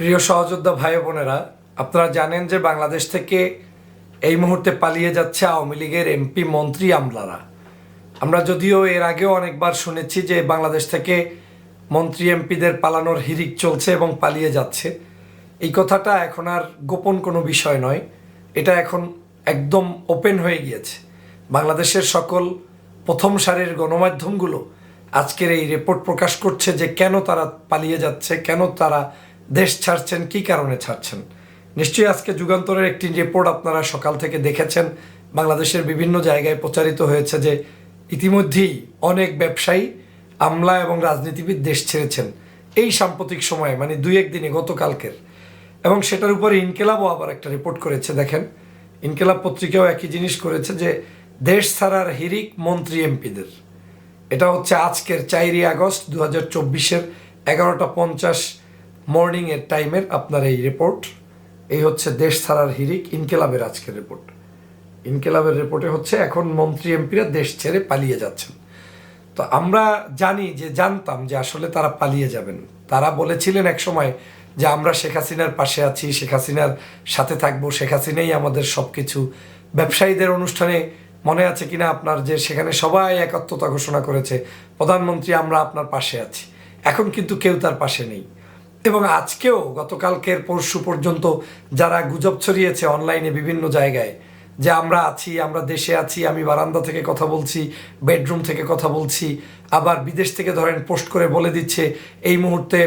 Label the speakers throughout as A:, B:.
A: প্রিয় সহযোদ্ধা ভাই বোনেরা, আপনারা জানেন যে বাংলাদেশ থেকে এই মুহূর্তে পালিয়ে যাচ্ছে আওয়ামী লীগের এমপি মন্ত্রী আমলারা। আমরা যদিও এর আগেও অনেকবার শুনেছি যে বাংলাদেশ থেকে মন্ত্রী এমপিদের পালানোর হিরিক চলছে এবং পালিয়ে যাচ্ছে। এই কথাটা এখন আর গোপন কোনো বিষয় নয়। এটা এখন একদম ওপেন হয়ে গিয়েছে। বাংলাদেশের সকল প্রথম সারির গণমাধ্যমগুলো আজকের এই রিপোর্ট প্রকাশ করছে যে কেন তারা পালিয়ে যাচ্ছে, কেন তারা দেশ ছাড়ছেন, কি কারণে ছাড়ছেন? নিশ্চয়ই আজকে যুগান্তরের একটি রিপোর্ট আপনারা সকাল থেকে দেখেছেন। বাংলাদেশের বিভিন্ন জায়গায় প্রচারিত হয়েছে যে ইতিমধ্যেই অনেক ব্যবসায়ী, আমলা এবং রাজনীতিবিদ দেশ ছেড়েছেন। এই সাম্প্রতিক সময়ে মানে দুই একদিনে, গতকালকের। এবং সেটার উপরে ইনকেলাবও আবার একটা রিপোর্ট করেছে, দেখেন। ইনকেলাব পত্রিকাও একই জিনিস করেছে যে দেশ ছাড়ার হিরিক মন্ত্রী এমপিদের। এটা হচ্ছে আজকের চারই আগস্ট দু হাজার চব্বিশের এগারোটা পঞ্চাশ মর্নিংয়ের টাইমের আপনার এই রিপোর্ট এই হচ্ছে দেশ ছাড়ার হিরিক, ইনকেলাবের আজকের রিপোর্ট ইনকেলাবের রিপোর্টে হচ্ছে এখন মন্ত্রী এমপিরা দেশ ছেড়ে পালিয়ে যাচ্ছেন। তো আমরা জানি যে, জানতাম যে আসলে তারা পালিয়ে যাবেন। তারা বলেছিলেন এক সময় যে আমরা শেখ হাসিনার পাশে আছি, শেখ হাসিনার সাথে থাকব, শেখ হাসিনাই আমাদের সব কিছু ব্যবসায়ীদের অনুষ্ঠানে মনে আছে কিনা আপনার যে সেখানে সবাই একাত্মতা ঘোষণা করেছে, প্রধানমন্ত্রী আমরা আপনার পাশে আছি। এখন কিন্তু কেউ তার পাশে নেই। এবং আজকেও গতকালকের পরশু পর্যন্ত যারা গুজব ছড়িয়েছে অনলাইনে বিভিন্ন জায়গায়, যে আমরা আছি, আমরা দেশে আছি, আমি বারান্দা থেকে কথা বলছি বেডরুম থেকে কথা বলছি, আবার বিদেশ থেকে ধরেন পোস্ট করে বলে দিচ্ছে, এই মুহূর্তে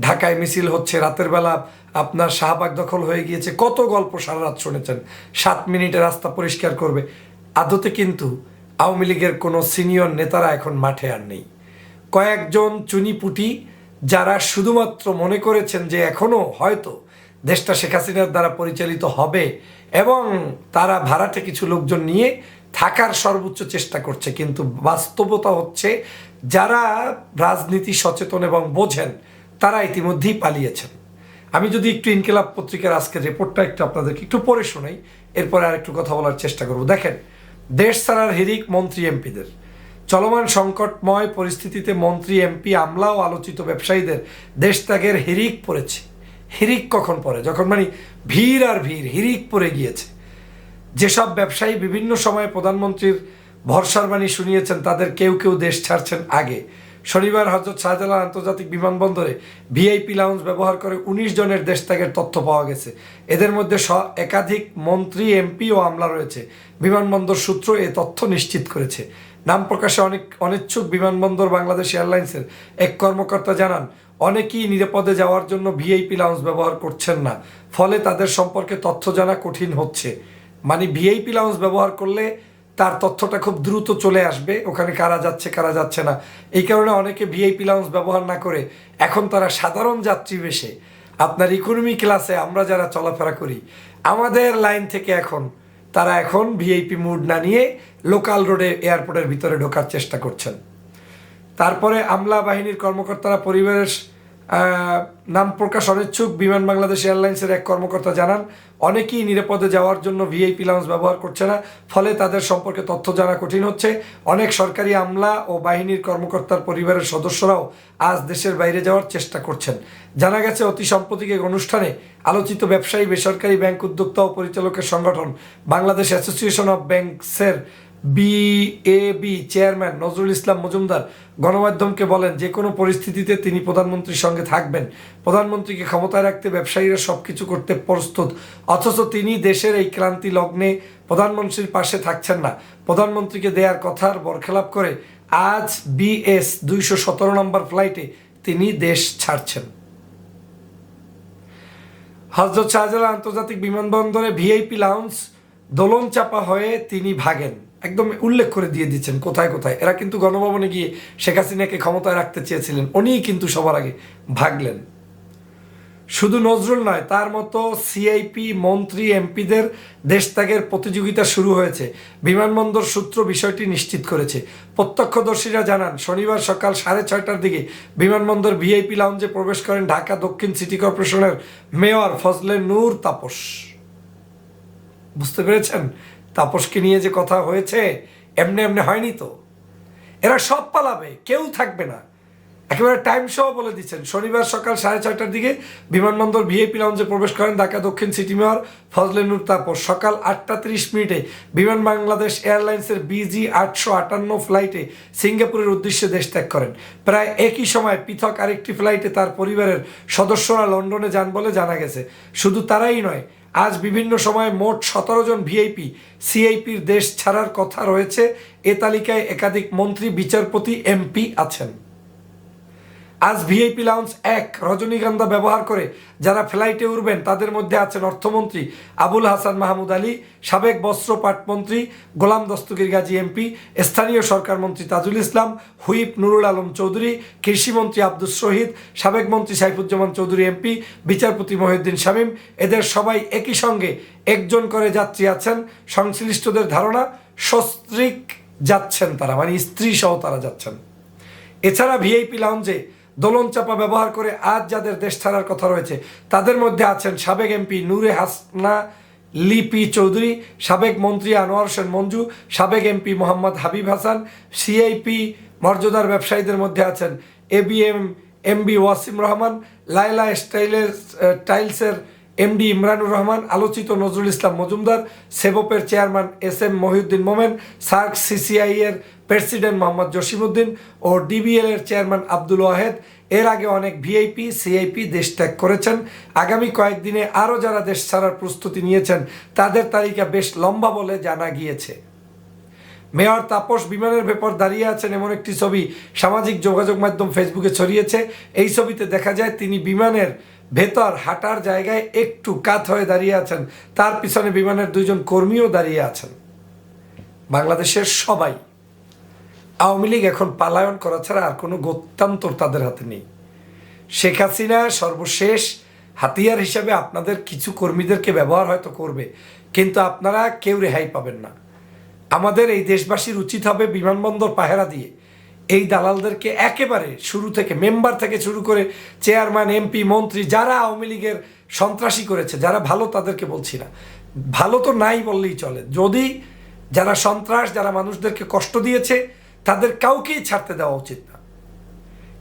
A: ঢাকায় মিছিল হচ্ছে, রাতের বেলা আপনার শাহবাগ দখল হয়ে গিয়েছে, কত গল্প সারা রাত শুনেছেন, সাত মিনিটে রাস্তা পরিষ্কার করবে। আদতে কিন্তু আওয়ামী লীগের কোনো সিনিয়র নেতারা এখন মাঠে আর নেই। কয়েকজন চুনিপুটি যারা শুধুমাত্র মনে করেছেন যে এখনও হয়তো দেশটা শেখ হাসিনার দ্বারা পরিচালিত হবে এবং তারা ভাড়াটে কিছু লোকজন নিয়ে থাকার সর্বোচ্চ চেষ্টা করছে, কিন্তু বাস্তবতা হচ্ছে যারা রাজনীতি সচেতন এবং বোঝেন, তারা ইতিমধ্যেই পালিয়েছেন। আমি যদি একটু ইনকেলাব পত্রিকার আজকের রিপোর্টটা একটু আপনাদেরকে একটু পড়ে শোনাই, এরপরে আর একটু কথা বলার চেষ্টা করব। দেখেন, দেশ ছাড়ার হিরিক মন্ত্রী এমপিদের। চলমান সংকটময় পরিস্থিতিতে মন্ত্রী, এমপি, আমলা ও আলোচিত ব্যবসায়ীদের দেশ ত্যাগের হিরিক পড়েছে। হিরিক কখন পড়ে? যখন মানে ভিড় আর ভিড়, হিরিক পড়ে গিয়েছে। যেসব ব্যবসায়ী বিভিন্ন সময়ে প্রধানমন্ত্রীর ভরসার বাণী শুনিয়েছেন, তাদের কেউ কেউ দেশ ছাড়ছেন আগে। শনিবার হজরত শাহজালাল আন্তর্জাতিক বিমানবন্দরে ভিআইপি লাউঞ্জ ব্যবহার করে উনিশ জনের দেশ ত্যাগের তথ্য পাওয়া গেছে। এদের মধ্যে একাধিক মন্ত্রী, এমপি ও আমলা রয়েছে। বিমানবন্দর সূত্র এ তথ্য নিশ্চিত করেছে। নাম প্রকাশে অনেক অনিচ্ছুক বিমানবন্দর বাংলাদেশ এয়ারলাইন্সের। এক কর্মকর্তা জানান, অনেকেই নিরাপদে যাওয়ার জন্য ভিআইপি লাউঞ্জ ব্যবহার করছেন না। ফলে তাদের সম্পর্কে তথ্য জানা কঠিন হচ্ছে। মানে ভিআইপি লাউঞ্জ ব্যবহার করলে তার তথ্যটা খুব দ্রুত চলে আসবে, ওখানে কারা যাচ্ছে কারা যাচ্ছে না। এই কারণে অনেকে ভিআইপি লাউঞ্জ ব্যবহার না করে এখন তারা সাধারণ যাত্রী বেশে। আপনার ইকোনমি ক্লাসে আমরা যারা চলাফেরা করি, আমাদের লাইন থেকে এখন তারা এখন ভিআইপি মুড না নিয়ে লোকাল রোডে এয়ারপোর্টের ভিতরে ঢোকার চেষ্টা করছেন। তারপরে আমলা বাহিনীর কর্মকর্তারা আহ, নাম প্রকাশ অনিচ্ছুক বিমান বাংলাদেশ এয়ারলাইন্সের এক কর্মকর্তা জানান, অনেকেই নিরাপদে যাওয়ার জন্য ভিআইপি লাউঞ্জ ব্যবহার করছে না, ফলে তাদের সম্পর্কে তথ্য জানা কঠিন হচ্ছে। অনেক সরকারি আমলা ও বাহিনীর কর্মকর্তার পরিবারের সদস্যরাও আজ দেশের বাইরে যাওয়ার চেষ্টা করছেন। জানা গেছে, অতি সাম্প্রতিক এক অনুষ্ঠানে আলোচিত ব্যবসায়ী, বেসরকারি ব্যাংক উদ্যোক্তা ও পরিচালকের সংগঠন বাংলাদেশ অ্যাসোসিয়েশন অফ ব্যাংকসের বিএবি চেয়ারম্যান নজরুল ইসলাম মজুমদার গণমাধ্যমকে বলেন, যে কোনো পরিস্থিতিতে তিনি প্রধানমন্ত্রীর সঙ্গে থাকবেন। প্রধানমন্ত্রীকে ক্ষমতায় রাখতে ব্যবসায়ীরা সব কিছু করতে প্রস্তুত। অথচ তিনি দেশের এই ক্রান্তি লগ্নে প্রধানমন্ত্রীর পাশে থাকছেন না। প্রধানমন্ত্রীকে দেয়ার কথার বরখেলাপ করে আজ বিএস দুইশো সতেরো নম্বর ফ্লাইটে তিনি দেশ ছাড়ছেন। হজরত শাহজালাল আন্তর্জাতিক বিমানবন্দরে ভিআইপি লাউন্স দোলন চাপা হয়ে তিনি ভাগেন। একদম উল্লেখ করে দিয়ে দিচ্ছেন কোথায় কোথায়। এরা কিন্তু গণভবনে গিয়ে শেখ হাসিনাকে ক্ষমতায় রাখতে চেয়েছিলেন। উনিই কিন্তু সবার আগে ভাগলেন। শুধু নজরুল নয়, তার মতো সিআইপি মন্ত্রী, এমপিদের দেশত্যাগের প্রতিযোগিতা শুরু হয়েছে। বিমানবন্দর সূত্র বিষয়টি নিশ্চিত করেছে। প্রত্যক্ষদর্শীরা জানান, শনিবার সকাল সাড়ে ছয়টার দিকে বিমানবন্দর ভিআইপি লাউঞ্জে প্রবেশ করেন ঢাকা দক্ষিণ সিটি কর্পোরেশনের মেয়র ফজলে নূর তাপস। বুঝতে পেরেছেন? তাপসকে নিয়ে যে কথা হয়েছে, এমনি এমনি হয়নি তো? এরা সব পালাবে, কেউ থাকবে না। একেবারে টাইম সহ বলে দিচ্ছেন। শনিবার সকাল সাড়ে ছয়টার দিকে বিমানবন্দর ভিআইপি লঞ্চে প্রবেশ করেন ঢাকা দক্ষিণ সিটি মেয়র ফজলে নূর তাপস। সকাল আটটা তিরিশ মিনিটে বিমান বাংলাদেশ এয়ারলাইন্সের বিজি আটশো আটান্ন ফ্লাইটে সিঙ্গাপুরের উদ্দেশ্যে দেশ ত্যাগ করেন। প্রায় একই সময় পৃথক আরেকটি ফ্লাইটে তার পরিবারের সদস্যরা লন্ডনে যান বলে জানা গেছে। শুধু তারাই নয় আজ বিভিন্ন সময়ে মোট সতেরো জন ভিআইপি সিআইপির দেশ ছাড়ার কথা রয়েছে। এ তালিকায় একাধিক মন্ত্রী, বিচারপতি, এমপি আছেন। আজ ভিআইপি লাউন্স এক রজনীগন্ধা ব্যবহার করে যারা ফ্লাইটে উঠবেন তাদের মধ্যে আছেন অর্থমন্ত্রী আবুল হাসান মাহমুদ আলী, সাবেক বস্ত্র পাটমন্ত্রী গোলাম দস্তগীর গাজী এমপি, স্থানীয় সরকার মন্ত্রী তাজুল ইসলাম, হুইপ নুরুল আলম চৌধুরী কৃষিমন্ত্রী আব্দুস শহীদ, সাবেক মন্ত্রী সাইফুজ্জামান চৌধুরী এমপি, বিচারপতি মহিউদ্দিন শামীম, এদের সবাই একই সঙ্গে একজন করে যাত্রী আছেন। সংশ্লিষ্টদের ধারণা, সস্ত্রিক যাচ্ছেন তারা মানে স্ত্রী সহ তারা যাচ্ছেন। এছাড়া ভিআইপি লাউঞ্জে দোলন চাপা ব্যবহার করে আজ যাদের দেশ ছাড়ার কথা রয়েছে, তাদের মধ্যে আছেন সাবেক এমপি নূরে হাসনা, লিপি চৌধুরী, সাবেক মন্ত্রী আনোয়ার হোসেন মঞ্জু, সাবেক এমপি মোহাম্মদ হাবিব হাসান, সিআইপি মর্যাদার ব্যবসায়ীদের মধ্যে আছেন এবিএম এমবি ওয়াসিম রহমান লাইলা স্টাইলের টাইলসের এমডি ইমরানুর রহমান, আলোচিত Nazrul Islam Majumdar সেবপের chairman S M Mohiuddin Momen, SAARC CCI এর প্রেসিডেন্ট মোহাম্মদ জসিমউদ্দিন ও ডিবিএল এর চেয়ারম্যান আব্দুল ওয়াহেদ। এর আগে অনেক ভিআইপি সিআইপি দেশ ত্যাগ করেছেন। আগামী কয়েকদিনে আরও যারা দেশ ছাড়ার প্রস্তুতি নিয়েছেন, তাদের তালিকা বেশ লম্বা বলে জানা গিয়েছে। মেয়র তাপস বিমানের ভেতর দাঁড়িয়ে আছেন এমন একটি ছবি সামাজিক যোগাযোগ মাধ্যম ফেসবুকে ছড়িয়েছে। এই ছবিতে দেখা যায়, তিনি বিমানের ভেতর হাঁটার জায়গায় একটু কাত হয়ে দাঁড়িয়ে আছেন। তার পিছনে বিমানের দুইজন কর্মীও দাঁড়িয়ে আছেন। বাংলাদেশের সবাই। আওয়ামী লীগ এখন পালায়ন করা ছাড়া আর কোনো গত্যান্তর তাদের হাতে নেই। শেখ হাসিনা সর্বশেষ হাতিয়ার হিসাবে আপনাদের কিছু কর্মীদেরকে ব্যবহার হয়তো করবে, কিন্তু আপনারা কেউ রেহাই পাবেন না। আমাদের এই দেশবাসীর উচিত হবে বিমানবন্দর পাহেরা দিয়ে এই দালালদেরকে একেবারে শুরু থেকে মেম্বার থেকে শুরু করে চেয়ারম্যান, এমপি, মন্ত্রী, যারা আওয়ামী লীগের সন্ত্রাসী করেছে, যারা ভালো তাদেরকে বলছি না। ভালো তো নাই বললেই চলে। যদি যারা সন্ত্রাস, যারা মানুষদেরকে কষ্ট দিয়েছে, তাদের কাউকেই ছাড়তে দেওয়া উচিত না।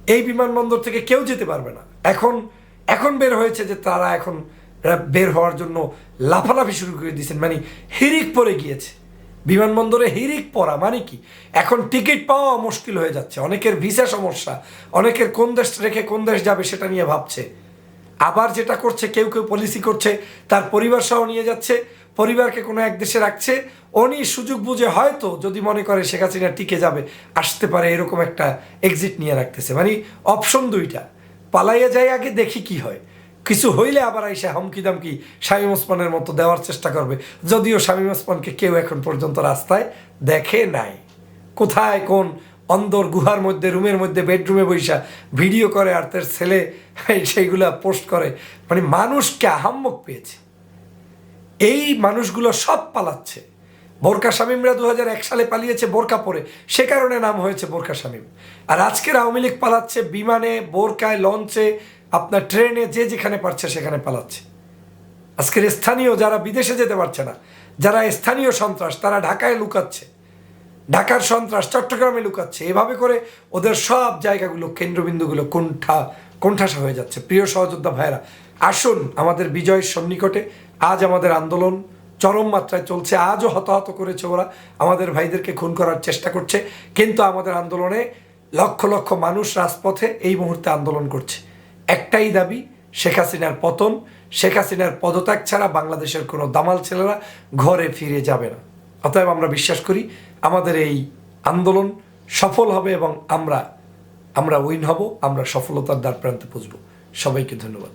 A: এই বিমানবন্দর থেকে কেউ যেতে পারবে না। এখন এখন বের হয়েছে যে তারা এখন বের হওয়ার জন্য লাফালাফি শুরু করে দিয়েছেন। মানে হিরিক পরে গিয়েছে। বিমানবন্দরে হিরিক পড়া মানে কি? এখন টিকিট পাওয়া মুশকিল হয়ে যাচ্ছে। অনেকের ভিসা সমস্যা। অনেকের কোন দেশ রেখে কোন দেশ যাবে সেটা নিয়ে ভাবছে। আবার যেটা করছে, কেউ কেউ পলিসি করছে, তার পরিবার সহ নিয়ে যাচ্ছে, পরিবারকে কোনো এক দেশে রাখছে। উনি সুযোগ বুঝে হয়তো যদি মনে করে শেখ হাসিনা টিকে যাবে, আসতে পারে এরকম একটা এক্সিট নিয়ে রাখতেছে। মানে অপশন দুইটা। পালাইয়া যায় আগে দেখি কি হয়। কিছু হইলে আবার আইসা হমকি দামকি শামীম ওসমানের মতো দেওয়ার চেষ্টা করবে। যদিও শামীম ওসমানকে কেউ এখন পর্যন্ত রাস্তায় দেখে নাই। কোথায়, কোন অন্দর গুহার মধ্যে, রুমের মধ্যে, বেডরুমে বৈশা ভিডিও করে আর তার ছেলে সেইগুলা পোস্ট করে। মানে মানুষকে আহাম্মক পেয়েছে। এই মানুষগুলো সব পালাচ্ছে। বোরকা শামীমরা দু সালে পালিয়েছে বোরকা পরে। সে কারণে নাম হয়েছে বোরকা শামীম। আর আজকের আওয়ামী লীগ পালাচ্ছে বিমানে, বোরকায়, লঞ্চে আপনার ট্রেনে যে যেখানে পারছে সেখানে পালাচ্ছে। আজকের স্থানীয় যারা বিদেশে যেতে পারছে না, যারা স্থানীয় সন্ত্রাস, তারা ঢাকায় লুকাচ্ছে। ঢাকার সন্ত্রাস চট্টগ্রামে লুকাচ্ছে। এভাবে করে ওদের সব জায়গাগুলো, কেন্দ্রবিন্দুগুলো কোণঠা, কোণঠাসা হয়ে যাচ্ছে। প্রিয় সহযোদ্ধা ভাইরা আসুন আমাদের বিজয়ের সন্নিকটে। আজ আমাদের আন্দোলন চরম মাত্রায় চলছে। আজও হতাহত করেছে ওরা। আমাদের ভাইদেরকে খুন করার চেষ্টা করছে। কিন্তু আমাদের আন্দোলনে লক্ষ লক্ষ মানুষ রাজপথে এই মুহূর্তে আন্দোলন করছে। একটাই দাবি, শেখ হাসিনার পতন। শেখ হাসিনার পদত্যাগ ছাড়া বাংলাদেশের কোনো দামাল ছেলেরা ঘরে ফিরে যাবে না। অতএব আমরা বিশ্বাস করি, আমাদের এই আন্দোলন সফল হবে এবং আমরা আমরা উইন হব, আমরা সফলতার দ্বার প্রান্তে পুজব। সবাইকে ধন্যবাদ।